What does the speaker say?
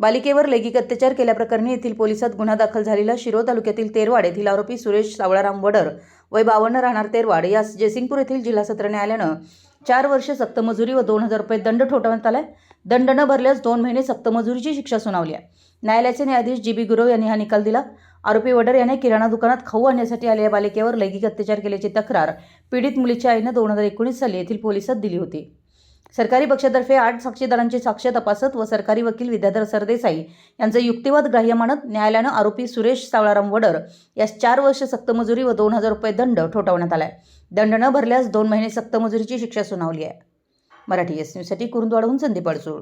बालिकेवर लैंगिक अत्याचार केल्याप्रकरणी येथील पोलिसात गुन्हा दाखल झालेला शिरो तालुक्यातील तेरवाड येथील आरोपी सुरेश सावळाराम वडर वय बावन्न राहणार तेरवाड. यास जयसिंगपूर येथील जिल्हा सत्र न्यायालयानं चार वर्ष सक्तमजुरी व दोन हजार रुपये दंड ठोठावण्यात आलाय. दंड न भरल्यास दोन महिने सक्तमजुरीची शिक्षा सुनावली आहे. न्यायालयाचे न्यायाधीश जी बी गुरव यांनी हा निकाल दिला. आरोपी वडर याने किराणा दुकानात खाऊ आणण्यासाठी आलेल्या बालिकेवर लैंगिक अत्याचार केल्याची तक्रार पीडित मुलीच्या आईनं दोन हजार एकोणीस साली येथील पोलिसात दिली होती. सरकारी पक्षातर्फे आठ साक्षीदारांची साक्ष तपासत व सरकारी वकील विद्याधर सरदेसाई यांचे युक्तिवाद ग्राह्य मानत न्यायालयानं आरोपी सुरेश सावळाराम वडर यास चार वर्ष सक्तमजुरी व दोन हजार रुपये दंड ठोठावण्यात आलाय. दंड न भरल्यास दोन महिने सक्तमजुरीची शिक्षा सुनावली आहे. मराठी एस न्यूजसाठी कुरुंदवाडहून संदीप अडसूळ.